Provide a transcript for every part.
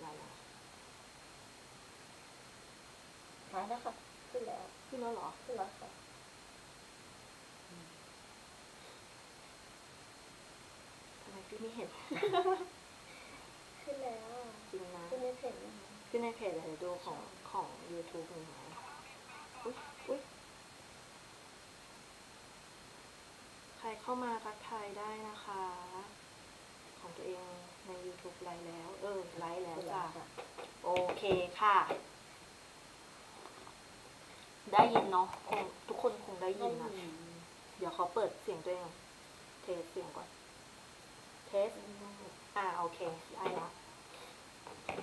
ไลน์ยังหายแล้วค่ะขึ้นแล้วขึ้นแล้วเหรอขึ้นแล้วค่ะทำไมพี่ไม่เห็น ขึ้นแล้วจริงนะขึ้นในเพจนะคะขึ้นในเพจเลยดูของของ YouTube มีไหมอุ๊ยอุ๊ยใครเข้ามาทักทายได้นะคะ ของตัวเองใน YouTube ไลฟ์แล้ว เออ ไลฟ์แล้วขึ้นจ้ะแล้วค่ะโอเคค่ะ ได้ยินเนาะคงทุกคนคงได้ยินนะ เดี๋ยวขอเปิดเสียงตัวเองก่อนเทสเสียงก่อน เทส อ่า โอเคได้ละ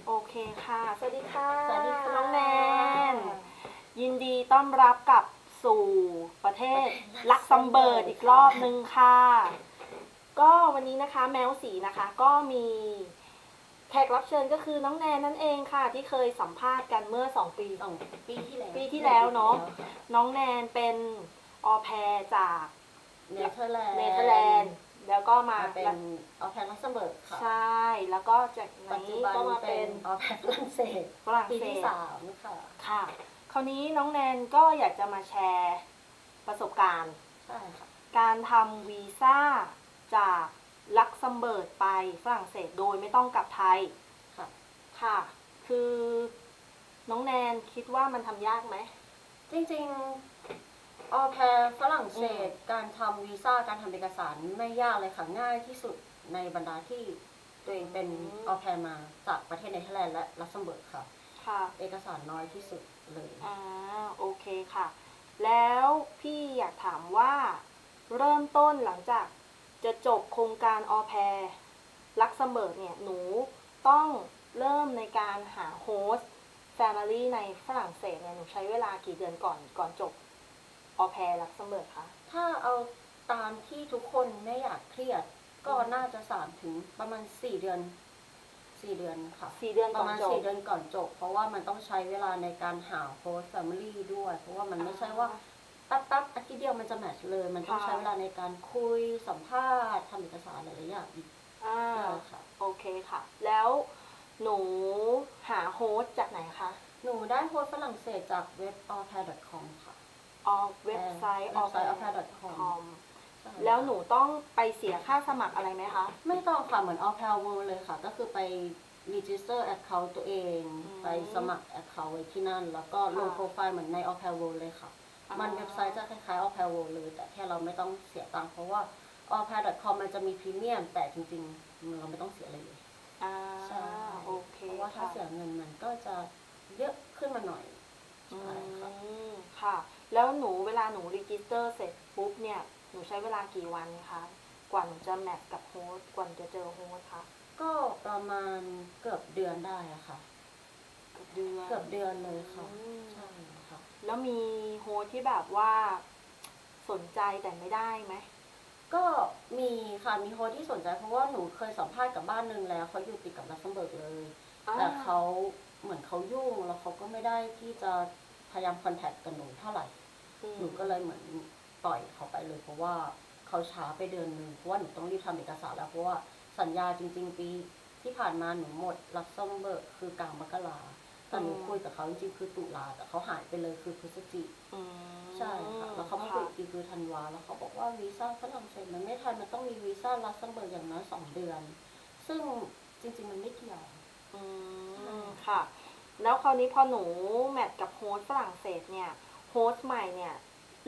โอเคค่ะ สวัสดีค่ะ สวัสดีค่ะน้องแนน ยินดีต้อนรับกลับสู่ประเทศลักซัมเบิร์กอีกรอบนึงค่ะ ก็วันนี้นะคะแมวสีนะคะก็มีแขกรับเชิญก็คือน้องแนนนั่นเองค่ะ ที่เคยสัมภาษณ์กันเมื่อ 2 ปีสองปีที่แล้วปีที่แล้วเนอะน้องแนนเป็นออแพรจากเนเธอร์แลนด์เนเธอร์แลนด์แล้วก็มามาเป็นออแพนลักเซมเบิร์กค่ะใช่แล้วก็จากปัจจุนี้บันก็มาเป็เป็นนออแพนฝรั่งเศสฝรั่งปีเศที่สสามค่ะค่ะ คราวนี้น้องแนนก็อยากจะมาแชร์ประสบการณ์ ใช่ค่ะการทำวีซ่า จากลักเซมเบิร์กไปฝรั่งเศสโดยไม่ต้องกลับไทย ค่ะ ค่ะ คือน้องแนนคิดว่ามันทำยากไหม จริงๆออแพรฝรั่งเศสการทำวีซ่าการทำเอกสารไม่ยากเลยค่ะง่ายที่สุดในบรรดาที่ตัวเองเป็นอืม ออแพรมาจากประเทศเนเธอร์แลนด์และลักเซมเบิร์กค่ะ ค่ะ เอกสารน้อยที่สุดเลย อ่าโอเคค่ะ แล้วพี่อยากถามว่าเริ่มต้นหลังจาก จะจบโครงการออแพรลักเซมเบิร์กเนี่ยหนูต้องเริ่มในการหาโฮสต์แฟมิลี่ในฝรั่งเศสเนี่ยหนูใช้เวลากี่เดือนก่อนก่อนจบออแพรลักเซมเบิร์กคะถ้าเอาตามที่ทุกคนไม่อยากเครียด ก็อืมน่าจะสามถึงประมาณสี่เดือนสี่เดือนค่ะสี่เดือนปก่อระนมาณจบสี่เดือนก่อนจบ เพราะว่ามันต้องใช้เวลาในการหาโฮสต์แฟมิลี่ด้วย เพราะว่ามันไม่ใช่ว่า ปั๊บปั๊บอาทิตย์เดียวมันจะแมทช์เลย มันต้องค่ะใช้เวลาในการคุยสัมภาษณ์ทำเอกสารหลายๆอย่างอีกอ่าใช่ค่ะ โอเคค่ะ แล้วหนูหาโฮสต์จากไหนคะหนูได้โฮสต์ฝรั่งเศสจากเว็บ a l p a i r c o m ค่ะออเว็บไซต์เว็บไซต์ออแพร allpair.com ใช่แล้วหนูต้องไปเสียค่าสมัครอะไรไหมคะ ไม่ต้องค่ะ เหมือน a l p a i r World เลยค่ะ ก็คือไป register account ตัวเองอืมไปสมัคร account ไว้ที่นั่น แล้วก็ลงค่ะโปรไฟล์เหมือนใน a l p a i r World เลยค่ะ มันเว็บไซต์จะคล้ายๆ a l p a i r World เลย แต่แค่เราไม่ต้องเสียตังค์เพราะว่า a l p a i r c o m มันจะมีพรีเมียม แต่จริงๆ เราไม่ต้องเสียอะไรเลยอ่าใช่โอเคเพราะว่าถ้าค่ะเสียเงินมันก็จะเยอะขึ้นมาหน่อยอืใช่ค่ะมค่ะ แล้วหนูเวลาหนูรีจิสเตอร์เสร็จปุ๊บเนี่ย หนูใช้เวลากี่วันคะ กว่าหนูจะแมทกับโฮสต์ กว่าหนูจะเจอโฮสต์คะ ก็ประมาณเกือบเดือนได้อะค่ะ เกือบเดือน เกือบเดือนเลยค่ะอืมใช่ค่ะ แล้วมีโฮสต์ที่แบบว่าสนใจแต่ไม่ได้ไหม ก็มีค่ะมีโฮสต์ที่สนใจเพราะว่าหนูเคยสัมภาษณ์กับบ้านหนึ่งแล้วเขาอยู่ติดกับลักเซมเบิร์กเลย แต่เขาเหมือนเขายุ่งแล้วเขาก็ไม่ได้ที่จะพยายามคอนแทคกับหนูเท่าไหร่ อืม หนูก็เลยเหมือนปล่อยเขาไปเลยเพราะว่าเขาช้าไปเดือนหนึ่งเพราะว่าหนูต้องรีบทำเอกสารแล้วเพราะว่าสัญญาจริง ๆ ปีที่ผ่านมาหนูหมดลักเซมเบิร์กคือกลางมกรา แต่หนูคุยกับเขาจริงๆคือตุลาแต่เขาหายไปเลยคือพฤศจิอืมใช่ค่ะแล้วเขามาคุยอีกทีคือธันวาแล้วเขาบอกว่าวีซ่าฝรั่งเศสมันไม่ทันมันต้องมีวีซ่าลักเซมเบิร์กอย่างน้อยสองเดือน ซึ่งจริงๆมันไม่เกี่ยว อืใช่มค่ะ แล้วคราวนี้พอหนูแมทกับโฮสต์ฝรั่งเศสเนี่ย โฮสต์ใหม่เนี่ย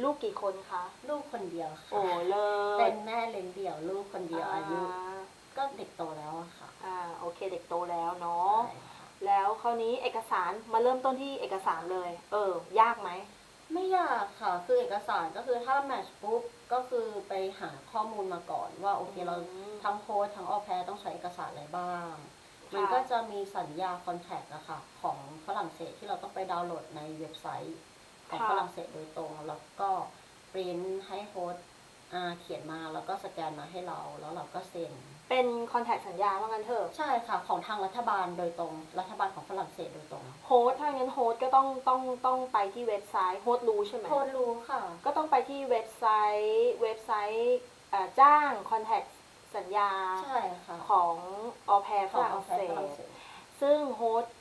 ลูกกี่คนคะ ลูกคนเดียวค่ะโอ้เลิศเป็นแม่เลี้ยงเดี่ยวลูกคนเดียวอายุ อ่าก็เด็กโตแล้วอะค่ะอ่าโอเคเด็กโตแล้วเนาะ ใช่ค่ะ แล้วคราวนี้เอกสารมาเริ่มต้นที่เอกสารเลย เออ ยากไหม ไม่ยากค่ะ คือเอกสารก็คือถ้าแมทช์ปุ๊บก็คือไปหาข้อมูลมาก่อนว่าโอเคเราอืมทั้งโค้ชทั้งออแพรต้องใช้เอกสารอะไรบ้างค่ะมันก็จะมีสัญญาคอนแทคอะค่ะ ของฝรั่งเศสที่เราต้องไปดาวน์โหลดในเว็บไซต์ของค่ะฝรั่งเศสโดยตรง แล้วก็ปริ้นให้โฮสต์อ่าเขียนมาแล้วก็สแกนมาให้เราแล้วเราก็เซ็น เป็นคอนแทคสัญญาว่างั้นเถอะใช่ค่ะของทางรัฐบาลโดยตรง รัฐบาลของฝรั่งเศสโดยตรงโฮสต์ถ้างั้นโฮสต์ก็ต้องต้องต้องไปที่เว็บไซต์โฮสต์รู้ใช่ไหมโทษรู้ค่ะ ก็ต้องไปที่เว็บไซต์เว็บไซต์เอ่อจ้างคอนแทคสัญญาใช่ค่ะของออแพรฝของรั่อองแพเศรฝรั่งสเศสซึ่งซึ่งโฮสต์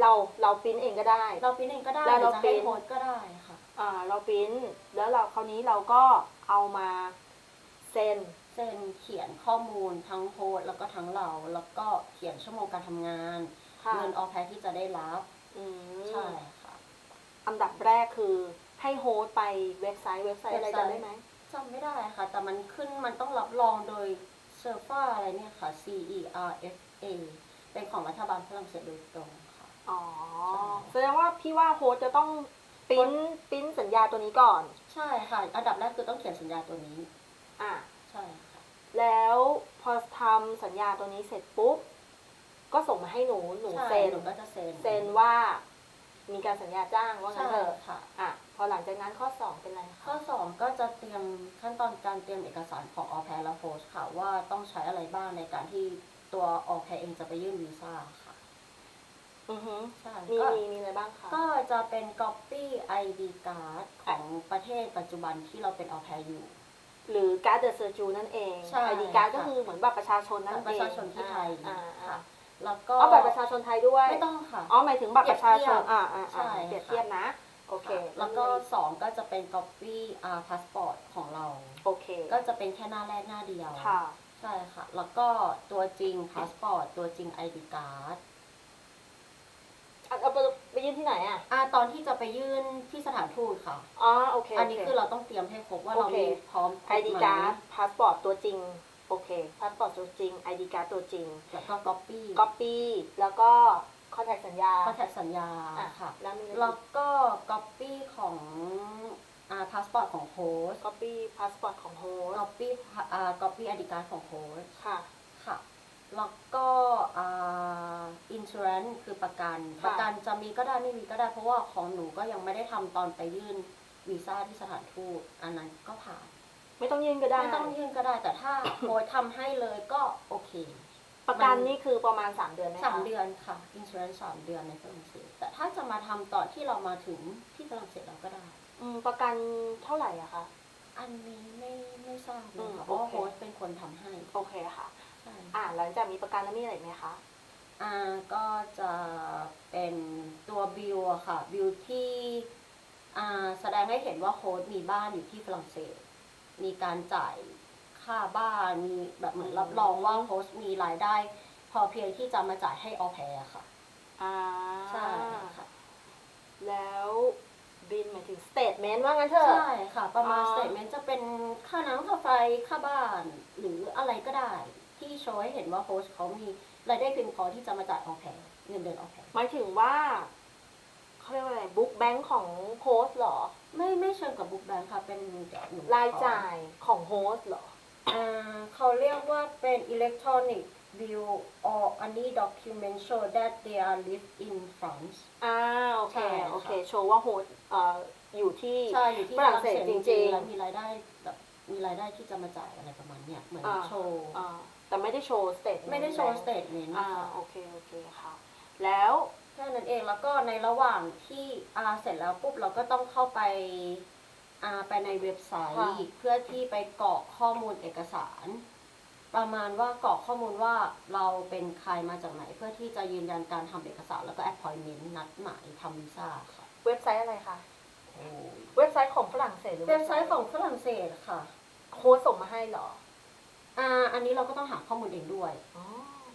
เราเราปริ้นเองก็ได้ เราปริ้นเองก็ได้แล้วหรือเราจะปริ้ให้นโฮสต์ก็ได้ค่ะ อ่าเราปริ้นแล้วเราคราวนี้เราก็เอามาเซ็น เซ็นเขียนข้อมูลทั้งโฮสต์แล้วก็ทั้งเรา แล้วก็เขียนชั่วโมงการทำงานค่ะเงินออแพที่จะได้รับอืมใช่ค่ะ อันดับแรกคือให้โฮสต์ไปเว็บไซต์เว็บไซต์อะไรเว็บไซต์ จำได้ไหมจำไม่ได้ค่ะ แต่มันขึ้นมันต้องรับรองโดยเซอร์ฟาอะไรเนี่ยค่ะ C E R F A เป็นของรัฐบาลฝรั่งเศสโดยตรงค่ะ อ๋อใช่แสดงว่าพี่ว่าโฮสต์จะต้องปริ้นปริ้นสัญญาตัวนี้ก่อน ใช่ค่ะ อันดับแรกคือต้องเขียนสัญญาตัวนี้ อะ ใช่ค่ะ แล้วพอทำสัญญาตัวนี้เสร็จปุ๊บ ก็ส่งมาให้หนูหนูใช่เซ็นหนูก็จะเซ็นเซ็นว่ามีการสัญญาจ้างว่างั้ใช่นเถอะค่ะอะ พอหลังจากนั้นข้อสองเป็นอะไรข้อคะสองก็จะเตรียมขั้นตอนการเตรียมเอกสารของออแพและโฮสค่ะว่าต้องใช้อะไรบ้างในการที่ตัวออแพเองจะไปยื่นวีซ่าค่ะ อือฮึใช่มีก็มีมีอะไรบ้างคะ ก็จะเป็น Copy ID card ของประเทศปัจจุบันที่เราเป็นออแพอยู่ หรือการ์ดเดอเซอร์จูนั่นเองใช่ไอดีการ์ดค่ะก็คือเหมือนบัตรประชาชนนั่นเองบัตรประชาชนที่ไทยอ่าอ่าค่ะอ่าแล้วก็อ๋อบัตรประชาชนไทยด้วยไม่ต้องค่ะ อ๋อหมายถึงบัตรประชาชนเปรียบเทียบอ่าอ่าใช่อ่าเปรียบค่ะเทียบนะโอเคแล้วก็สองก็จะเป็น Copy อ่าพาสปอร์ตของเรา โอเคก็จะเป็นแค่หน้าแรกหน้าเดียว ค่ะ ใช่ค่ะ แล้วก็ตัวจริงพาสปอร์ตตัวจริง ID card อะเอาไปไปยื่นที่ไหนอะ อ่าตอนที่จะไปยื่นที่สถานทูตค่ะ อ๋อ โอเคอันนี้โคือเราต้องเตรียมให้ครบว่าเราโอเค มีพร้อมครบไอดีไหมการ์ดพาสปอร์ตตัวจริง โอเค พาสปอร์ตตัวจริงไอดีการ์ดตัวจริงแล้วก็ copy ก๊อปปี้แล้วก็คอนแทคสัญญาคอนแทคสัญญาอะค่ะ แล้วมีอะไรแล้วก็ copy ของอ่าพาสปอร์ตของโฮสก๊อปปี้พาสปอร์ตของโฮส copy อ่า copy ID card ของโฮสค่ะ ค่ะ แล้วก็อ่า insurance คือประกัน ค่ะ ประกันจะมีก็ได้ไม่มีก็ได้ เพราะว่าของหนูก็ยังไม่ได้ทำตอนไปยื่นวีซ่าที่สถานทูตอันนั้นก็ผ่านไม่ต้องยื่นก็ได้ ไม่ต้องยื่นก็ได้แต่ถ้า โค้ชทำให้เลยก็โอเค ประกันมันนี่คือประมาณ 3 เดือนไหมคะสามเดือนค่ะ insurance สามเดือนในฝรั่งเศสแต่ถ้าจะมาทำตอนที่เรามาถึงที่ฝรั่งเศสเราก็ได้ อืมประกันเท่าไหร่อะคะ อันนี้ไม่ไม่ทราบเลยอืมค่ะเพราะว่าโอเค โค้ชเป็นคนทำให้ โอเคค่ะใช่ อ่าหลังจากมีประกันแล้วมีอะไรอีกไหมคะอ่าก็จะเป็นตัวบิลอะค่ะบิลที่อ่าแสดงให้เห็นว่าโค้ชมีบ้านอยู่ที่ฝรั่งเศส มีการจ่ายค่าบ้านมีแบบเหมือนรับรองว่าโค้ชมีรายได้ พอเพียงที่จะมาจ่ายให้ออแพรค่ะอ่าใช่ค่ะแล้วบินหมายถึงสเตทเมนต์ว่างั้นเถอะใช่ค่ะ ประมาณอ๋อสเตทเมนต์จะเป็นค่าน้ำค่าไฟค่าบ้าน หรืออะไรก็ได้ ที่โชว์ให้เห็นว่าโค้ชเขามีรายได้เพียงพอที่จะมาจ่ายออแพรเงินเดือนออแพรหมายถึงว่าเขาเรียกว่าอะไรบุ๊กแบงค์ของโฮสเหรอ ไม่ไม่เชิงกับบุ๊กแบงค์ค่ะเป็นเดี๋ยวหนูรายจ่ายของโฮสเหรอ อ่าเขาเรียกว่าเป็น electronic bill or any document show that they are live in France อ่าโอเค ใช่ค่ะ โอเค โชว์ว่าโฮสเอ่ออยู่ที่ ใช่อยู่ที่ฝรั่งเศสจริงๆแล้วมีรายได้แบบมีรายได้ที่จะมาจ่ายอะไรประมาณเนี้ยเหมือนอ่า โชว์ อ่า แต่ไม่ได้โชว์สเตทไม่ได้โชว์สเตทเมนต์อ่าค่ะโอเคโอเคค่ะ แล้วแค่นั้นเองแล้วก็ในระหว่างที่อาเสร็จแล้วปุ๊บเราก็ต้องเข้าไปอาไปในเว็บไซต์เพื่อที่ไปกรอกข้อมูลเอกสาร ประมาณว่ากรอกข้อมูลว่าเราเป็นใครมาจากไหน เพื่อที่จะยืนยันการทำเอกสารแล้วก็ appointment นัดหมายทำวีซ่าค่ะ เว็บไซต์อะไรคะเว็บไซต์ของฝรั่งเศสหรือเว็บไซต์ของฝรั่งเศสค่ะ โค้ดส่งมาให้เหรอ อ่าอันนี้เราก็ต้องหาข้อมูลเองด้วย อ๋อ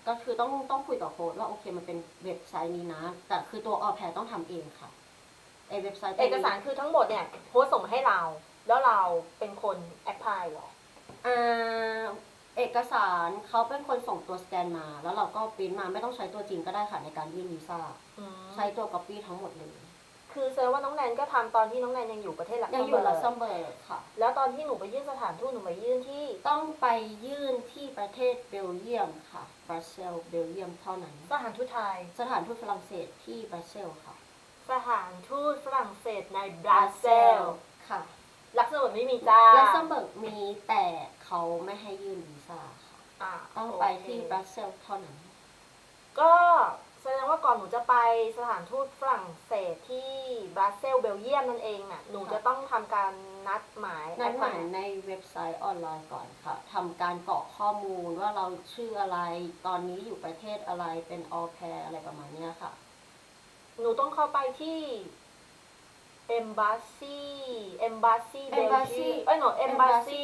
ก็คือต้องต้องคุยกับโค้ดว่าโอเคมันเป็นเว็บไซต์นี้นะ แต่คือตัวออแพรต้องทำเองค่ะไอเว็บไซต์ตัวเอนี้กสารคือทั้งหมดเนี่ยโค้ดส่งมาให้เรา แล้วเราเป็นคนแอปพลายเหรอ อ่าเอกสารเขาเป็นคนส่งตัวสแกนมา แล้วเราก็ปริ้นมาไม่ต้องใช้ตัวจริงก็ได้ค่ะในการยื่นวีซ่า อืมใช้ตัวก๊อปปี้ทั้งหมดเลย คือแสดงว่าน้องแนนก็ทำตอนที่น้องแนนยังอยู่ประเทศลักยังเซอยู่มเบิลักร์เซกมเบิร์กค่ะ แล้วตอนที่หนูไปยื่นสถานทูตหนูไปยื่นที่ต้องไปยื่นที่ประเทศเบลเยียมค่ะบรัสเซลส์เบลเยียมเท่านั้น สถานทูตไทย สถานทูตฝรั่งเศสที่บรัสเซลส์ค่ะสถานทูตฝรั่งเศสในบราเซลค่ะลักเซมเบิร์กไม่มีจ้าลักเซมเบิร์กมีแต่เขาไม่ให้ยื่นวีซ่าค่ะ อ่าต้องไปโเคที่บรัสเซลส์เท่านั้น ก็ แสดงว่าก่อนหนูจะไปสถานทูตฝรั่งเศสที่บรัสเซลส์เบลเยียมนั่นเองน่ะหนูจะต้องทำการนัดหมายนัดหมายแอปในเว็บไซต์ออนไลน์ก่อนค่ะทำการกรอกข้อมูลว่าเราชื่ออะไร ตอนนี้อยู่ประเทศอะไรเป็นออแพรอะไรประมาณเนี้ยค่ะ หนูต้องเข้าไปที่ embassy embassy เบล Embassy เยียมเอ้ยหนู embassy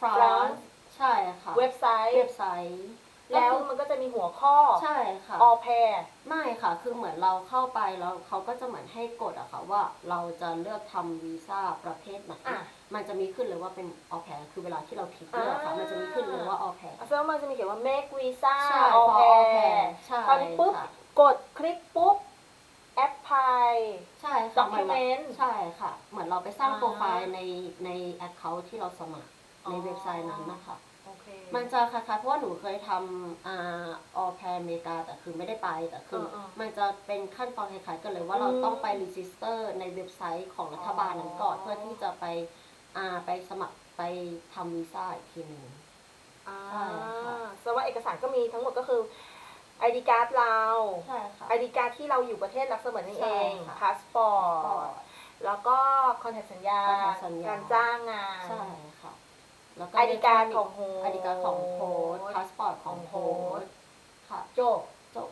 France France ใช่ค่ะเว็บไซต์ เว็บไซต์ แล้วมันก็จะมีหัวข้อใช่ค่ะ ออแพรไม่ค่ะ คือเหมือนเราเข้าไปแล้วเขาก็จะเหมือนให้กดอะค่ะว่าเราจะเลือกทำวีซ่าประเภทไหน อะ มันจะมีขึ้นเลยว่าเป็นออแพรคือเวลาที่เราคลิกเลือกค่ะ อ่ามั มันจะมีขึ้นเลยว่าออแพรแสดงว่ามันจะมีเขียนว่า make visa ใช่ออ for แพ au ร pair ใช่คราวนี้ปุ๊บ ค่ะ กดคลิกปุ๊บ apply ใช่ค่ะเหมือนเรา document ใช่ค่ะ เหมือนเราไปสร้างอ่า โปรไฟล์ในในแอคเคาท์ที่เราสมัครในเว็บไซต์นั้นนะคะ โอเค มันจะคล้ายๆเพราะว่าหนูเคยทำอ่าออแพรอเมริกาแต่คือไม่ได้ไปแต่คือออๆมันจะเป็นขั้นตอนคล้ายๆกันเลยว่าเราอืมต้องไปรีจิสเตอร์ในเว็บไซต์ของรัฐบาลนั้นก่อนอ๋อเพื่อที่จะไปอ่าไปสมัครไปทำวีซ่าอีกทีหนึ่ง อ่าใช่ค่ะ แสดงว่าเอกสารก็มีทั้งหมดก็คือ ID card เรา ใช่ค่ะ ID card ที่เราอยู่ประเทศลักเสมอนั่นเองใช่ค่ะ พาสปอร์ต แล้วก็คอนแทคสัญญา contract สัญญาการจ้างงาน ใช่ค่ะ แล้วก็ ID card ของโฮสไอดีการของโฮสพาสปอร์ตของของโฮโฮสสค่ะจบจบ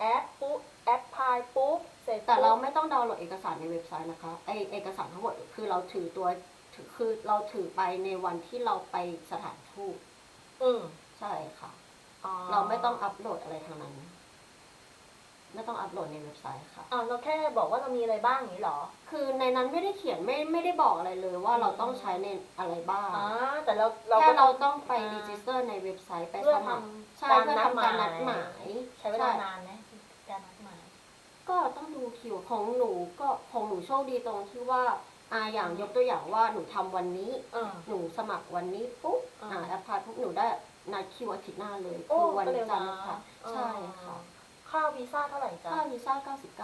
แอปปุ๊บแอปพายปุ๊บเสร็จแต่เราปุ๊บไม่ต้องดาวน์โหลดเอกสารในเว็บไซต์นะคะไอเอกสารทั้งหมดคือเราถือตัวถือคือเราถือไปในวันที่เราไปสถานทูตอืมใช่ค่ะ อ๋อเราไม่ต้องอัปโหลดอะไรทางนั้น ไม่ต้องอัปโหลดในเว็บไซต์ค่ะ อ่าเราแค่บอกว่าเรามีอะไรบ้างอย่างนี้เหรอ คือในนั้นไม่ได้เขียนไม่ไม่ได้บอกอะไรเลยว่าเราต้องใช้ในอะไรบ้างอ่าแต่เราเราแค่ก็เราต้องไปอ่ารีจิสเตอร์ในเว็บไซต์ไปเพื่สอมัครทำใช่การเพื่อนัดทำการหนัมายดหมาย ใช้เวลานานไหมการนัดหมาย ก็ต้องดูคิวของหนูก็ของหนูโชคดีตรงที่ว่าอ่าอย่างยกตัวอย่างว่าหนูทำวันนี้ เออ หนูสมัครวันนี้ปุ๊บอ่าอ่าแอปพลายปุ๊บหนูได้นัดคิวอาทิตย์หน้าเลยโอ้คือวันก็เร็วจันทนะร์ค่ะเออใช่ค่ะ ค่าวีซ่าเท่าไหร่จ๊ะค่าวีซ่า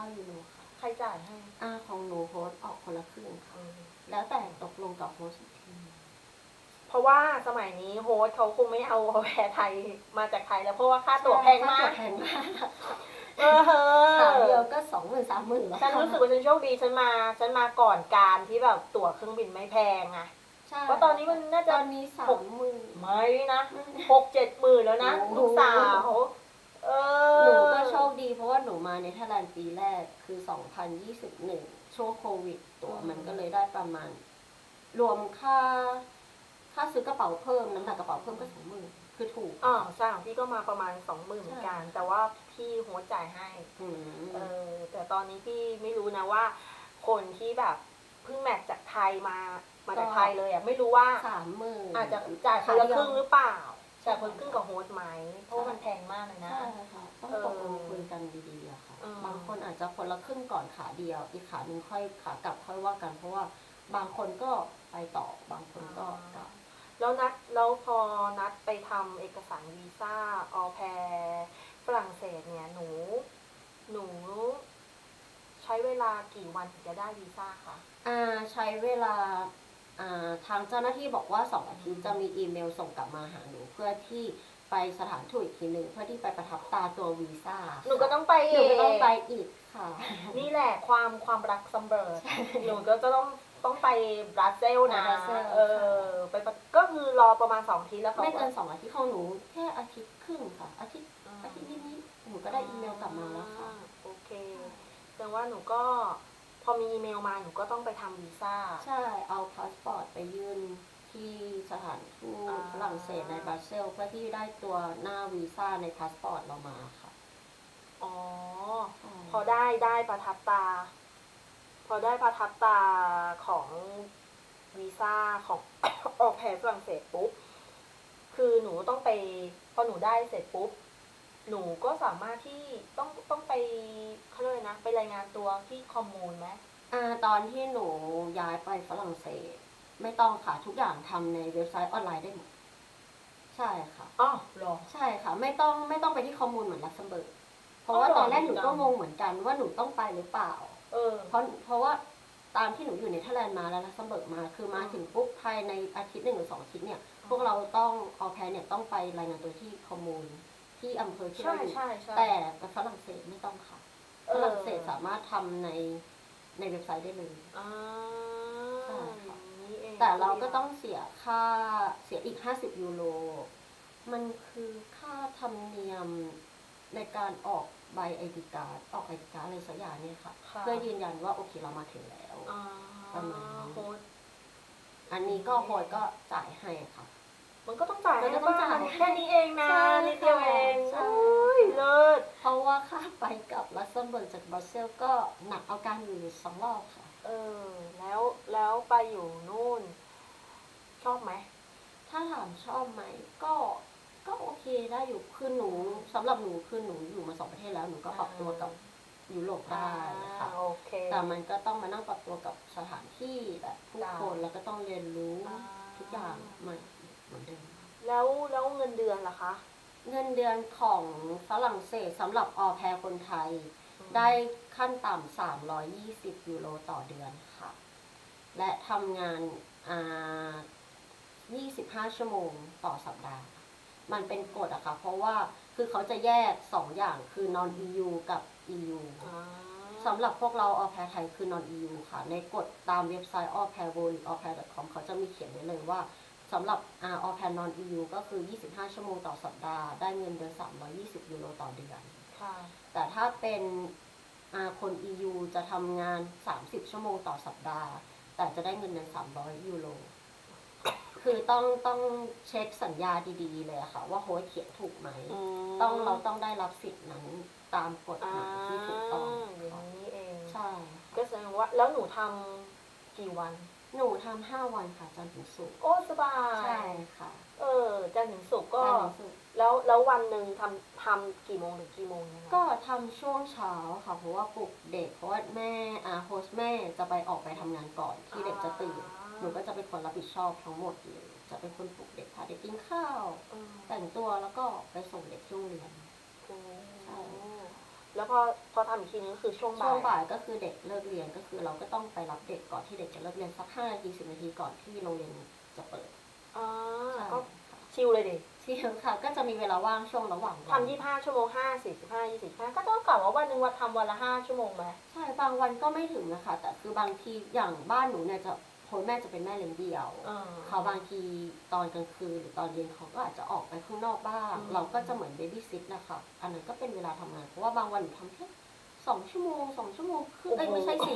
99ยูโรค่ะใครจ่ายให้อ่าของหนูโฮสต์ออกคนละครึ่งค่ะอืมแล้วแต่ตกลงกับโฮสต์อีกทีเพราะว่าสมัยนี้โฮสต์เขาคงไม่เอาแพรไทยมาจากไทยแล้วเพราะว่าค่าตั๋วแพงมาค่กแพงมากเออเฮ้ขาเดียวอก็สองหมื่นสามหมื่นแล้วฉันรู้สึกว่าฉันโชคดีฉันมาฉันมาก่อนการที่แบบตั๋วเครื่องบินไม่แพงอะ ใช่เพราะตอนนี้มันน่าตจะอนนี้สามหมื่น ไม่นะหกเจ็ดหมื่นแล้วนะโอ้โห ลูกสาว เออหนูก็โชคดีเพราะว่าหนูมาในเทอร์แลนด์ปีแรกคือ 2021 ช่วงโควิด ตั๋วมันก็เลยได้ประมาณ รวมค่า ค่าซื้อกระเป๋าเพิ่ม น้ำหนักกระเป๋าเพิ่มก็สองหมื่นคือถูก อ่าใช่ของพี่ก็มาประมาณสองหมื่นเหมือนกันใช่แต่ว่าพี่โฮสต์จ่ายให้ อืมเออ แต่ตอนนี้พี่ไม่รู้นะว่า คนที่แบบเพิ่งแมทจากไทยมา มาจากไทยเลยอะ ไม่รู้ว่า สามหมื่นอาจจะจ่ายคนละครึ่งหรือเปล่า จ่ายคนละครึ่งกับโฮสต์ไหมเพราะว่ามันแพงมากเลยนะ ใช่ค่ะต้องตกลงคุยกันดีๆอะค่ะเออบางคนอาจจะคนละครึ่งก่อนขาเดียว อีกขาหนึ่งค่อยขากลับค่อยว่ากัน เพราะว่าบางคนก็ไปต่อบางคนก็กลับแล้วนัดแล้วพอนัดไปทำเอกสารวีซ่าออแพรฝรั่งเศสเนี่ยหนู หนู ใช้เวลากี่วันถึงจะได้วีซ่าคะอ่าใช้เวลา อ่าทางเจ้าหน้าที่บอกว่าสองอาทิตย์จะมีอีเมลส่งกลับมาหาหนูเพื่อที่ไปสถานทูตอีกทีหนึ่งเพื่อที่ไปประทับตาตัววีซ่าหนูก็ต้องไปหนูก็ต้องไปอีกค่ะ นี่แหละความความรักซัมเบอร์หนูก็จะต้องต้องไปบราเซลนะไปบราซิล เออไปปะก็คือรอประมาณสองอาทีแล้วเขาไม่เกินสองอาทิตย์ของหนูแค่อาทิตย์ครึ่งค่ะ อาทิตย์อาทิตย์นิดๆหนูก็ได้อีเมลกลับมาแล้วค่ะอ่าโอเค แต่ว่าหนูก็พ อมีอีเมลมาหนูก็ต้องไปทำวีซ่า ใช่ เอาพาสปอร์ตไปยื่นที่สถานทูอ่าตฝรั่งเศสในบราเซลเพื่อที่ได้ตัวหน้าวีซ่าในพาสปอร์ตเรามาค่ะอ๋อใช่พอได้ได้ประทับตา พอได้ประทับตาของวีซ่าของ ออกแผนฝรั่งเศสปุ๊บ คือหนูต้องไป พอหนูได้เสร็จปุ๊บ หนูก็สามารถที่ต้องต้องไปเขาเรียกอะไรนะ ไปรายงานตัวที่คอมมูนไหมอ่าตอนที่หนูย้ายไปฝรั่งเศส ไม่ต้องค่ะทุกอย่างทำในเว็บไซต์ออนไลน์ได้หมดใช่ค่ะ อ๋อเหรอ ใช่ค่ะ ไม่ต้องไม่ต้องไปที่ข้อมูลเหมือนลักเซมเบิร์กเพราะว่าอ๋อเหรอ ตอนแรกหนูก็ดีจังงงเหมือนกันว่าหนูต้องไปหรือเปล่า เออ เพราะเพราะว่าตามที่หนูอยู่ในเทอร์แลนด์มาแล้วลักเซมเบิร์กมา คือมาอืมถึงปุ๊บภายในอาทิตย์หนึ่งหรือสองอาทิตย์เนี่ย พวกเราต้องออแพนเนี่ยต้องไปรายงานตัวที่คอมมูน ที่อำเภอที่ใช่เราอยู่ใช่ใช่แต่ฝรั่งเศสไม่ต้องค่ะเอฝอ รั่งเศสสามารถทำในในเว็บไซต์ได้เลย อ่าใช่ค่ะอย่างนี้เองแต่เราก็ต้องเสียค่าเสียอีก 50 ยูโร มันคือค่าธรรมเนียมในการออกใบไอดีการ์ดออกไอดีการ์ดอะไรสักอย่างเนี่ยค่ะ ค่ะเพื่อยืนยันว่าโอเคเรามาถึงแล้ว อ่าประมาณนี้ โค้ดอันนี้ก็โฮยก็จ่ายให้ค่ะ มันก็ต้องจ่ายมันก็ต้องจ่ายให้บ้แค่นี้เองนะใช่นิดเดียวเองใช่โอ้ยเลิศเพราะว่าค่าไปกับลัสเซมเบิร์กจากบรัสเซลส์ก็หนักเอาการอยู่สองรอบค่ะ เออแล้วแล้วไปอยู่นู่น ชอบไหม ถ้าถามชอบไหมก็ก็โอเคได้อยู่คือหนูสำหรับหนูคือหนูอยู่มาสองประเทศแล้วหนูก็ปรับตัวกับยุโรปได้ค่ะ อ่าโอเค แต่มันก็ต้องมานั่งปรับตัวกับสถานที่แบบผู้ได้คนแล้วก็ต้องเรียนรู้อ่าทุกอย่างใหม่ เหมือนเดิมแล้วแล้วเงินเดือนล่ะคะ เงินเดือนของฝรั่งเศสสำหรับออแพรคนไทย ได้ขั้นต่ำ320 ยูโรต่อเดือนค่ะ และทำงานอ่า25 ชั่วโมงต่อสัปดาห์ มันเป็นกฎอะค่ะ เพราะว่าคือเขาจะแยก 2 อย่างคือ non EU กับ EU อ่าสำหรับพวกเราออแพรไทยคือ non EU ค่ะ ในกฎตามเว็บไซต์ a l l p a i r w o r l d a l l p a i r com เขาจะมีเขียนไว้เลยว่า สำหรับอา all pair non EU ก็คือ 25 ชั่วโมงต่อสัปดาห์ ได้เงินเดือน 320 ยูโรต่อเดือนค่ะแต่ถ้าเป็นอาคน EU จะทำงาน 30 ชั่วโมงต่อสัปดาห์ แต่จะได้เงินเดือน 300 ยูโร คือต้องต้องเช็คสัญญาดีๆ เลยอะค่ะ ว่าโฮสต์เขียนถูกไหม ต้องเราต้องได้รับสิทธิ์นั้นตามกฎหอ่ามายที่ถูกต้องอย่างค่ะนี้เอง ใช่ ก็แสดงว่าแล้วหนูทำกี่วัน หนูทำห้าวันค่ะจันทร์ถึงศุกร์โอ้สบาย ใช่ค่ะเออจันทร์ถึงศุกร์ก็ จันทร์ถึงศุกร์แล้วแล้ววันหนึ่งทำทำกี่โมงถึงกี่โมงยังไงก็ทำช่วงเช้าค่ะ เพราะว่าปลุกเด็ก เพราะว่าแม่อาโฮสต์แม่จะไปออกไปทำงานก่อนที่เด็กจะตื่น หนูก็จะเป็นคนรับผิดชอบทั้งหมดเลย จะเป็นคนปลุกเด็กพาเด็กกินข้าว เออแต่งตัวแล้วก็ไปส่งเด็กที่โรงเรียน โอ้ใช่ แล้วพอพอทำอีกทีนึงก็คือช่วงบ่าช่ยวงบ่ายก็คือเด็กเลิกเรียนก็คือเราก็ต้องไปรับเด็กก่อนที่เด็กจะเลิกเรียนสักห้านาทีสิบนาทีก่อนที่โรงเรียนจะเปิดอ่าใช่ก็ค่ะชิลเลยดิที่ค่ะ ก็จะมีเวลาว่างช่วงระหว่างวัน ทำยี่ห้าชั่วโมงห้าสี่สิบห้ายี่สิบห้าก็ต้องกลับว่าวันหนึ่งวันทำวันละห้าชั่วโมงไหม ใช่บางวันก็ไม่ถึงนะคะ แต่คือบางทีอย่างบ้านหนูเนี่ยจะ โคนแม่จะเป็นแม่เลี้ยงเดี่ยว อ่า เขาบางทีตอนกลางคืนหรือตอนเย็นเขาก็อาจจะออกไปข้างนอกบ้าง อืม เราก็จะเหมือนเบบี้ซิทนะคะอันนั้นก็เป็นเวลาทำงาน เพราะว่าบางวันหนูทำแค่สองชั่วโมงสองชั่วโมงครึ่งเอ้ยไม่ใช่สิ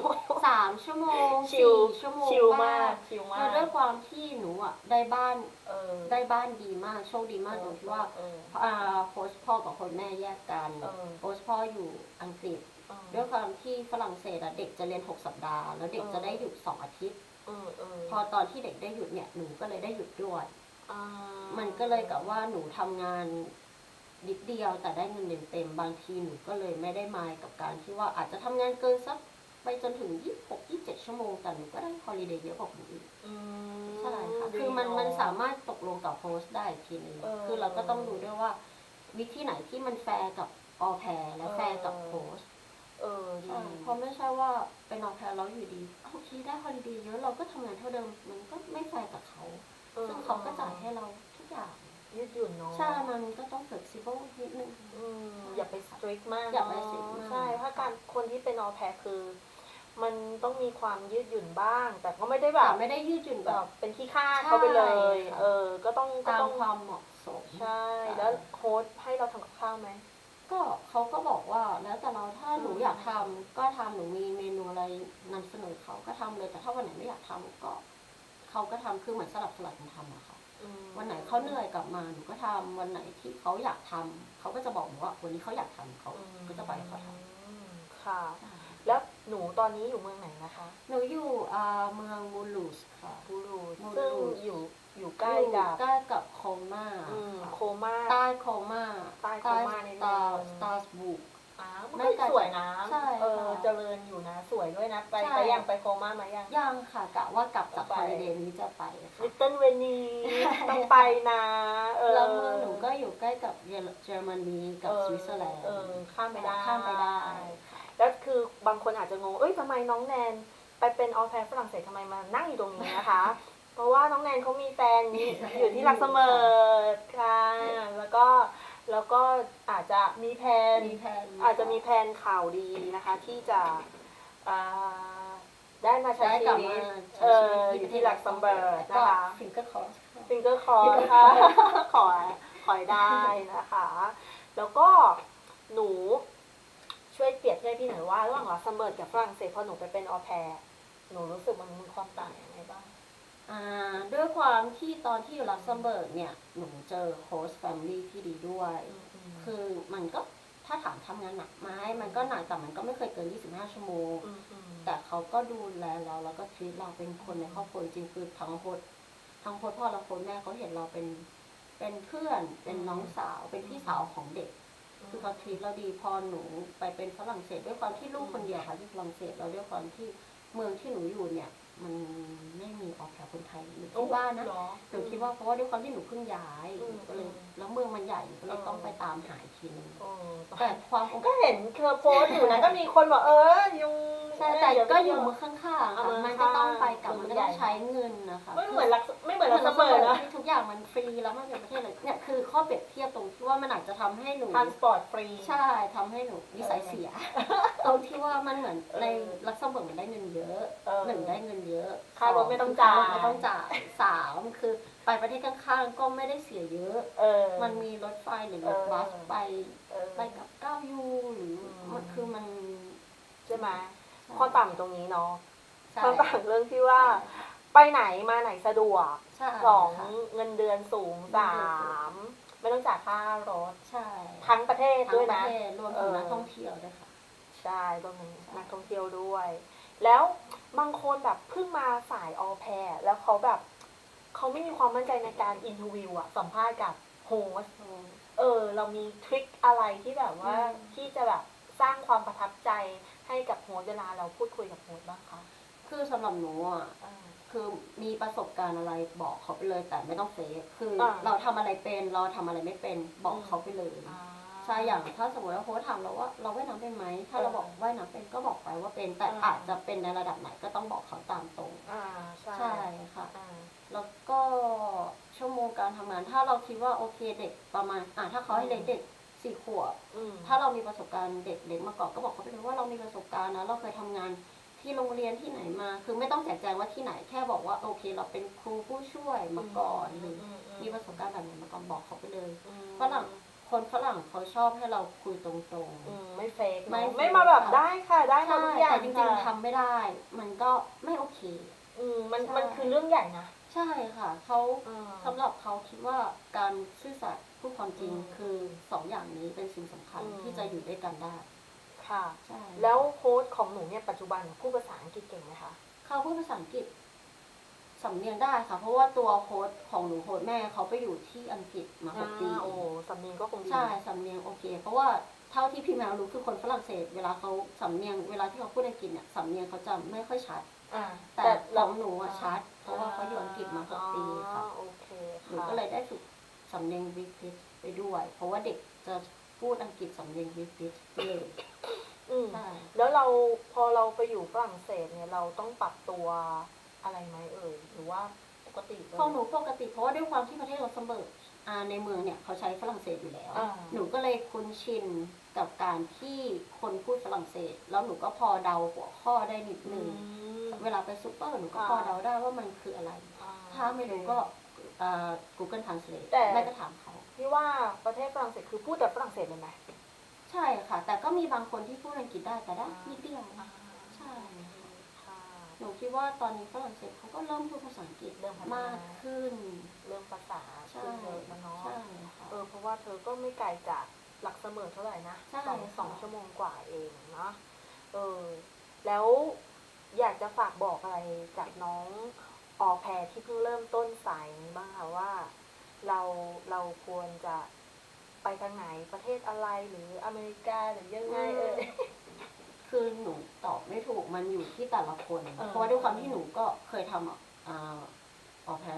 สามชั่วโมงชิสี่ลชั่วโมงชิลมากบ้างชิลมาแล้วด้วยกความที่หนูอะได้บ้านเออได้บ้านดีมากโชคดีมากตรงที่ว่าเอออ่าโฮสต์พ่อกับโฮสต์แม่แยกกันเออโฮสต์พ่ออยู่อังกฤษ เออ ด้วยความที่ฝรั่งเศสอะเด็กจะเรียน 6 สัปดาห์ แล้วเด็กเออ จะได้หยุด2อาทิตย์ เออเออพอตอนที่เด็กได้หยุดเนี่ยหนูก็เลยได้หยุดด้วย อ่ามันก็เลยกับว่าหนูทำงานนิดเดียวแต่ได้เงินเดือนเต็มบางทีหนูก็เลยไม่ได้มายกับการที่ว่าอาจจะทำงานเกินสักไปจนถึง26 27ชั่วโมงแต่หนูก็ได้ฮอลิเดย์เยอะกว่าคนอื่นอืมใช่ค่ะดีคือมันเะมันสามารถตกลงกับโฮสต์ได้อีกทีนึงเออคือเราก็ต้องดูด้วยว่า วิธีไหนที่มันแฟร์กับออแพรและแฟร์กับเออโฮสต์ เออดีใช่เพราะไม่ใช่ว่าเป็นออแพรแล้วอยู่ดีโอเคได้ฮอลิเดย์เยอะเราก็ทำงานเท่าเดิมมันก็ไม่แฟร์กับเขาออซึ่งเขาก็จ่ายให้เราทุกอย่างยืดหยุ่นเนาะใช่มันก็ต้อง flexible นิดนึง อืมอย่าไป strict มากอย่าไปเนะ strict มาก ใช่เพราะการคนที่เป็นออแพรคือ มันต้องมีความยืดหยุ่นบ้าง แต่ก็ไม่ได้แบแต่บไม่ได้ยืดหยุ่นแบแบบ บเป็นขี้ข้าใช่เขาไปเลยค่ะ เออ ก็ต้องก็ตาต้มองความเหมาะสม ใช่ใช่แล้วโค้ดให้เราทำกับข้าวไหม ก็เขาก็บอกว่าแล้วแต่เราถ้าหนูอืมอยากทำก็ทำหนูมีเมนูอะไรนำเสนอเขาก็ทำเลยแต่ถ้าวันไหนไม่อยากทำก็เขาก็ทำคือเหมือนสลับสลับกันทำอะค่ะอืมวันไหนเขาเหนื่อยกลับมาหนูก็ทำวันไหนที่เขาอยากทำเขาก็จะบอกหนูว่าวันนี้เขาอยากทำเขาอืมก็จะไปให้เขาทอืมค่ะำแล้วหนูตอนนี้อยู่เมืองไหนนะคะหนูอยู่อ่าเมืองมูลูสค่ะ บูรูสบูรูสซึ่งอยู่อยู่ใกล้อยู่กับใกล้กับโคม่าอืมค่ะโคม่าใต้โคม่าใต้โคม่านิดนึงตาสตาร์บุกอ้าวมันน่าก็จะสวยนะใช่เออค่ะเจริญอยู่นะ สวยด้วยนะ ไปใช่ ไปยังไปโคม่ามายัง ยังค่ะกะว่ากลับจากไป ฮอลิเดย์นี้จะไปค่ะลิตเติ้ลเวนีต้องไปนะ เออแล้วเมืองหนูก็อยู่ใกล้กับเยอรมนีกับเออสวิตเซอร์แลนด์ เออข้ามไปได้ข้ามไปได้ แล้วคือบางคนอาจจะงง เอ้ยทำไมน้องแนน ไปเป็นออแพรฝรั่งเศสทำไมมานั่งอยู่ตรงนี้นะคะ เพราะว่าน้องแนนเขามีแฟนอยู่ที่ลักเสมอค่ะ แล้วก็แล้วก็อาจจะมีแผนมีแผนอาจจะมีแผนข่าวดีนะคะ ที่จะอ่าได้มาใช้ได้ชีกลับวิมาตใช้เอชีอวิตอยู่ที่ลักเซมเบิร์กนะคะ ฟิงเกอร์คอสฟิงเกอร์คอร์ค่ะ ขอขอให้ได้นะคะ แล้วก็หนูช่วยเปรียบเทียบพี่หน่อยว่าระหว่างลักเซมเบิร์กกับฝรั่งเศสพอหนูไปเป็นออแพรหนูรู้สึกมันมีความต่างยังไงบ้างอ่า ด้วยความที่ตอนที่อยู่ลักเซมเบิร์กเนี่ย หนูเจอโฮสต์แฟมิลี่ที่ดีด้วย คือมันก็ถ้าถามทำงานหนักไหมมันก็หนักแต่มันก็ไม่เคยเกิน 25 ชั่วโมงอืมอืมแต่เขาก็ดูแลเราแล้วก็ทีเราเป็นคนในครอบครัวจริงๆคือทั้งโพสทั้งโพสพ่อและโพสแม่เขาเห็นเราเป็นเป็นเพื่อน เป็นน้องสาว เป็นพี่สาวของเด็ก คือเขาทีเราดีพอหนูไปเป็นฝรั่งเศสด้วยความที่ลูกคนเดียวค่ะที่ฝรั่งเศสแล้วด้วยความที่เมืองที่หนูอยู่เนี่ย มันไม่มีออกแถวคนไทยหนูคิดว่านะเหรอ หนูคิดว่าเพราะว่าด้วยความที่หนูเพิ่งย้ายอืมหนูก็เลยอืม แล้วเมืองมันใหญ่หนูก็เลยเออต้องไปตามหาอีกทีนึงโอ้แต่ความก็เห็นเธอโพสต์อยู่นะก็มีคนบอกเออยุ งใช่แต่ก็อยู่เมืองข้างๆเอาค่ะเมืองมันก็ต้องไปกลับข้างมันก็ต้องใช้เงินนะคะไม่เหมือนลักไม่เหมือนเหมืลัอกนเสมอนะที่ทุกอย่างมันฟรีแล้วมันเป็นประเทศเลยเนี่ยคือข้อเปรียบเทียบตรงที่ว่ามันอาจจะทำให้หนูทรานสปอร์ตฟรีใช่ทำให้หนูนิสัยเสีย ตรงที่ว่ามันเหมือนเออในลักษณะมันได้เงินเยอะเออหนึ่งได้เงินเยอะค่ารถไม่ต้องคืค่ารถจ่ายไม่ต้องจ่ายสามคือไปประเทศข้างๆ ก็ไม่ได้เสียเยอะเออมันมีรถไฟหรือรถเออบัสไปเออไปกับเก้ายูหรืออมมันคือมันใช่ไหม ข้อต่ำตรงนี้เนาะใช่ข้อต่ำเรื่องที่ว่า ไปไหนมาไหนสะดวกใช่สองค่ะ เงินเดือนสูงเงินเดืสาอนสูงมไม่ต้องจ่ายค่ารถใช่ทั้งประเทศทั้งด้วยประนะ เทศรวมถึงนักท่องเที่ยวด้วยค่ะ ใช่รวมถึงนักท่องเที่ยวด้วย แล้วบางคนแบบเพิ่งมาสายออแพรแล้วเขาแบบเขาไม่มีความมั่นใจในการอินทวิวอะสัมภาษณ์กับโฮสต์เออ เรามีทริคอะไรที่แบบว่าอืม ที่จะแบบสร้างความประทับใจ ให้กับโฮสต์เวลาเราพูดคุยกับโฮสต์บ้างคะคือสำหรับหนูอะอ่าคือมีประสบการณ์อะไรบอกเขาไปเลยแต่ไม่ต้องเฟกคืออา เราทำอะไรเป็นเราทำอะไรไม่เป็นบอกอืมเขาไปเลยอ่า ใช่อย่างถ้าสมมติว่าโค้ชถามเราว่าเราว่ายน้ำเป็นไหมถ้าเราเออบอกว่ายน้ำเป็นก็บอกไปว่าเป็น แต่อ่า อาจจะเป็นในระดับไหนก็ต้องบอกเขาตามตรง อ่าใช่ใช่ค่ะ อ่า แล้วก็ชั่วโมงการทำงานถ้าเราคิดว่าโอเคเด็กประมาณอ่าถ้าเขาให้เล็กเด็ก สี่ขวบ อืมถ้าเรามีประสบการณ์เด็กเล็กมาก่อนก็บอกเขาไปเลยว่าเรามีประสบการณ์นะเราเคยทำงานที่โรงเรียนที่ไหนมา คือไม่ต้องแจกแจงว่าที่ไหนแค่บอกว่าโอเค เราเป็นครูผู้ช่วยมาก่อนหรืออมีประสบการณ์แบบไหนมาก่อนบอกเขาไปเลย อืมฝรั่ง คนฝรั่งเขาชอบให้เราคุยตรงอืมไม่เฟกไม่เนอะ fake ไม่มาแบบค่ะได้ค่ะได้ๆหมดใช่ทุกอย่างแต่จริงค่ะๆทำไม่ได้ มันก็ไม่โอเค อืมมันใช่ มันคือเรื่องใหญ่นะ ใช่ค่ะเขาอืมสำหรับเขาคิดว่าการซื่อสัตย์พูดความจริงอืมคือสองอย่างนี้เป็นสิ่งสำคัญอืม ที่จะอยู่ด้วยกันได้ ค่ะ ใช่แล้วโค้ดของหนูเนี่ยปัจจุบันพูดภาษาอังกฤษเก่งไหมคะ เขาพูดภาษาอังกฤษสำเนียงได้ค่ะ เพราะว่าตัวโค้ดของหนูโค้ดแม่เขาไปอยู่ที่อังกฤษมาหกปี อ่าโอ้สำเนียงก็คงดีใช่สำเนียงโอเค เพราะว่าเท่าที่พี่แมวรู้คือคนฝรั่งเศส เวลาเขาสำเนียงเวลาที่เขาพูดอังกฤษเนี่ยสำเนียงเขาจะไม่ค่อยชัด อ่าแต่ของหนูอะชัด เพราะว่าเขาอยู่อังกฤษมาหกปีค่ะอ๋อโอเคหนูค่ะก็เลยได้ฝึกสำเนียงบริติชไปด้วย เพราะว่าเด็กจะพูดอังกฤษสำเนียงบริติชไปเลยอืมใช่แล้วเราพอเราไปอยู่ฝรั่งเศสเนี่ยเราต้องปรับตัวอะไรไหมเอ่ยหรือว่าปกติเลย ของหนูปกติเพราะว่าด้วยความที่ประเทศเราเสมออ่าในเมืองเนี่ยเขาใช้ฝรั่งเศสอยู่แล้ว อ่า หนูก็เลยคุ้นชิน กับการที่คนพูดฝรั่งเศส แล้วหนูก็พอเดาหัวข้อได้นิดนึงมเวลาไปซูเปอร์หนูก็อ่าพอเดาได้ว่ามันคืออะไรอ่ถ้าไม่รู้ก็อ่า Google Translate แต่แม่ก็ถามเขาพี่ว่าประเทศฝรั่งเศสคือพูดแต่ฝรั่งเศสเลยไหมใช่ค่ะ แต่ก็มีบางคนที่พูดอังกฤษได้แต่ได้นิดเดียวใช่ค่ะหนูคิดว่าตอนนี้ฝรั่งเศสเขาก็เริ่มพูดภาษาอังกฤษเริ่มพัฒนามากขึ้น เรื่องภาษาใช่ขึ้นเยอะแล้วเนาะใช่ค่ะเออเพราะว่าเธอก็ไม่ไกลจาก หลักเสมอเท่าไหร่นะใช่สองค่ะสองชั่วโมงกว่าเองเนาะเออแล้วอยากจะฝากบอกอะไรกับน้องออแพรที่เพิ่งเริ่มต้นสายนี้บ้างคะว่า เราเราควรจะไปทางไหนประเทศอะไรหรืออเมริกาหรือยังไงเอ่ยคือหนูตอบไม่ถูกมันอยู่ที่แต่ละคนเออเพราะว่าด้วยความที่หนูก็เคยทำอะอ่าออกแพร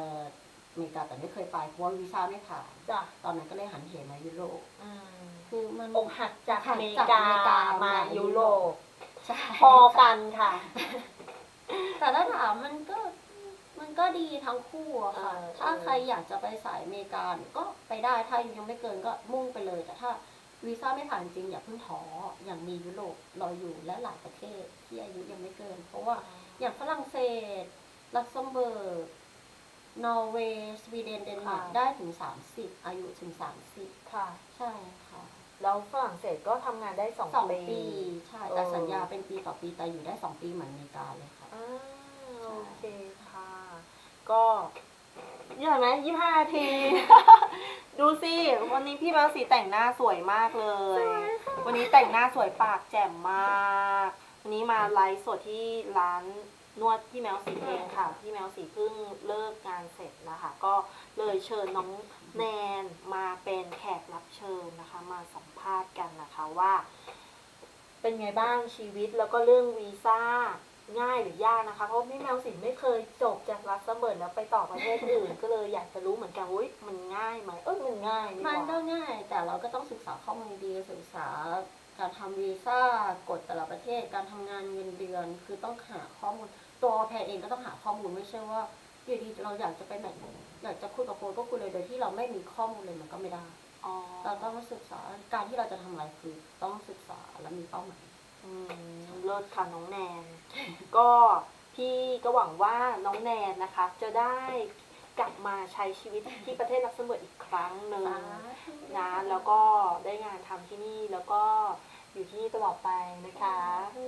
อเมริกาแต่ไม่เคยไปเพราะว่าวีซ่าไม่ผ่านจ้ะตอนนั้นก็เลยหันเหมายุโรปอืมคือมัน อกหักจากหัอกเมริจากกาอเมริกามามายุยุโรโรป ปใช่พอกันค่ะ แต่ถ้าถามมันก็มันก็ดีทั้งคู่อะค่ะ เออ ถ้าเออใครอยากจะไปสายอเมริกาเนี่ยก็ไปได้ถ้าอายุยังไม่เกินก็มุ่งไปเลย แต่ถ้าวีซ่าไม่ผ่านจริงอย่าเพิ่งท้ออย่างมียุโรปรออยู่และหลายประเทศที่อายุยังไม่เกิน เพราะว่าอย่างฝรั่งเศสลักเซมเบิร์ก นอร์เวย์สวีเดนเดนมาร์กค่ะ ได้ถึง 30 อายุถึง30ค่ะใช่ค่ะแล้วฝรั่งเศสก็ทำงานได้สองสองปี ปี ใช่ แต่เออ สัญญาเป็นปีต่อปี แต่อยู่ได้ 2 ปีเหมือนอเมริกาเลยค่ะ อ่าโอเคค่ะ ก็ยี่ห้อไหมยี่ห้านาที ดูสิ วันนี้พี่แมวสีแต่งหน้าสวยมากเลย วันนี้แต่งหน้าสวยปากแจ่มมาก วันนี้มาไลฟ์สดที่ร้าน นวดพี่แมวสีเองค่ะ พี่แมวสีเพิ่งเลิกงานเสร็จนะคะ ก็เลยเชิญน้องแนนมาเป็นแขกรับเชิญนะคะ มาสัมภาษณ์กันนะคะว่า เป็นไงบ้างชีวิตแล้วก็เรื่องวีซ่าง่ายหรือยากนะคะ เพราะพี่แมวสินไม่เคยจบจากรัสเบิร์ดแล้วไปต่อประเทศอื่น ก็เลยอยากจะรู้เหมือนกันว่ามันง่ายไหมเออมันง่ายนี่หมันก็ว่าง่าย แต่เราก็ต้องศึกษาข้อมูลดีศึกษาการทำวีซ่ากฎแต่ละประเทศการทำงานเงินเดือน คือต้องหาข้อมูล ตัวแพรเองก็ต้องหาข้อมูลไม่ใช่ว่าอยู่ดีเราอยากจะไปไหนอยากจะคุยกับโค้ชก็คุยเลยโดยที่เราไม่มีข้อมูลเลยมันก็ไม่ได้อ๋อเราต้องศึกษาการที่เราจะทำอะไรคือต้องศึกษาและมีเป้าหมาย อืมเลิศค่ะน้องแนน ก็พี่ก็หวังว่าน้องแนนนะคะ จะได้กลับมาใช้ชีวิตที่ประเทศลักเซมเบิร์กอีกครั้งหนึ่งนะแล้วก็ได้งานทำที่นี่แล้วก็ อยู่ที่นี่ตลอดไปนะคะ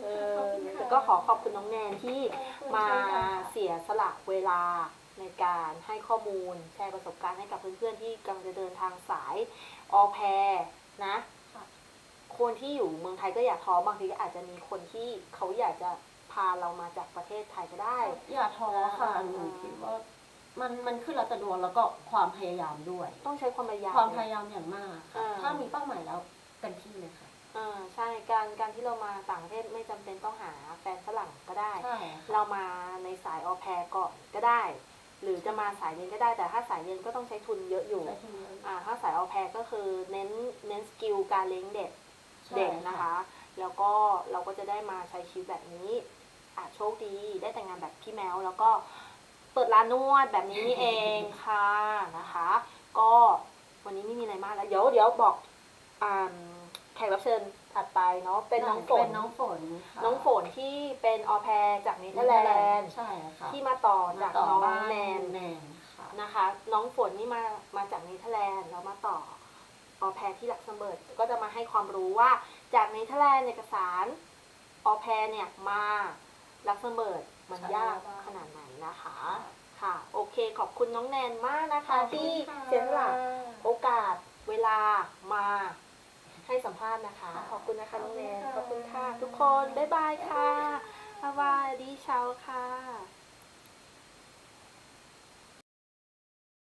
เออแล้วก็ขอขอบคุณน้องแนนที่มาเสียสละเวลาในการให้ข้อมูลแชร์ประสบการณ์ให้กับเพื่อนๆที่กำลังจะเดินทางสายออแพรนะค่ะคนที่อยู่เมืองไทยก็อยากท้อบางทีก็อาจจะมีคนที่เขาอยากจะพาเรามาจากประเทศไทยก็ได้ อย่าท้อค่ะอ่าหนูคิดว่ามันมันขึ้นแล้วแต่ดวงแล้วก็ความพยายามด้วย ต้องใช้ความพยายามความพยายามอย่างมากค่ะอ่าถ้ามีเป้าหมายแล้วเต็มที่เลยค่ะ อ่าใช่การการที่เรามาต่างประเทศไม่จำเป็นต้องหาแฟนฝรั่งก็ได้ ใช่ค่ะเรามาในสายออแพรก่อนก็ได้ หรือจะมาสายเรียนก็ได้แต่ถ้าสายเรียนก็ต้องใช้ทุนเยอะอยู่ใช้ทุนเยอะอ่าถ้าสายออแพรก็คือเน้นเน้นสกิลการเลี้ยงเด็กใช่เด็กนะคะ แล้วก็เราก็จะได้มาใช้ชีวิตแบบนี้อาจโชคดีได้แต่งงานแบบพี่แมว แล้วก็เปิดร้านนวดแบบนี้นี่เองค่ะนะคะ ก็วันนี้ไม่มีอะไรมากแล้ว เดี๋ยวเดี๋ยวบอกอ่า แขกรับเชิญถัดไปเนาะเป็นน้องฝเป็นนน้องฝนค่ะน้องฝนที่เป็นออแพรจากเนเธอร์แลนด์ใช่ค่ะที่มาต่อจากต่อน้องบ้านแนนแนนค่ะนะคะ น้องฝนนี่มามาจากเนเธอร์แลนด์แล้วมาต่อออแพรที่ลักเซมเบิร์กก็จะมาให้ความรู้ว่าจากเนเธอร์แลนด์เอกสารออแพรเนี่ยมาลักเซมเบิร์กมันยากขนาดไหนนะคะ ค่ะ โอเคขอบคุณน้องแนนมากนะคะ ที่เสียสละโอกาสเวลามา ให้สัมภาษณ์นะคะ ขอบคุณนะคะน้องแนนขอบคุณค่ะ ทุกคน บ๊ายบายค่ะสวัสดีเช้าค่ะ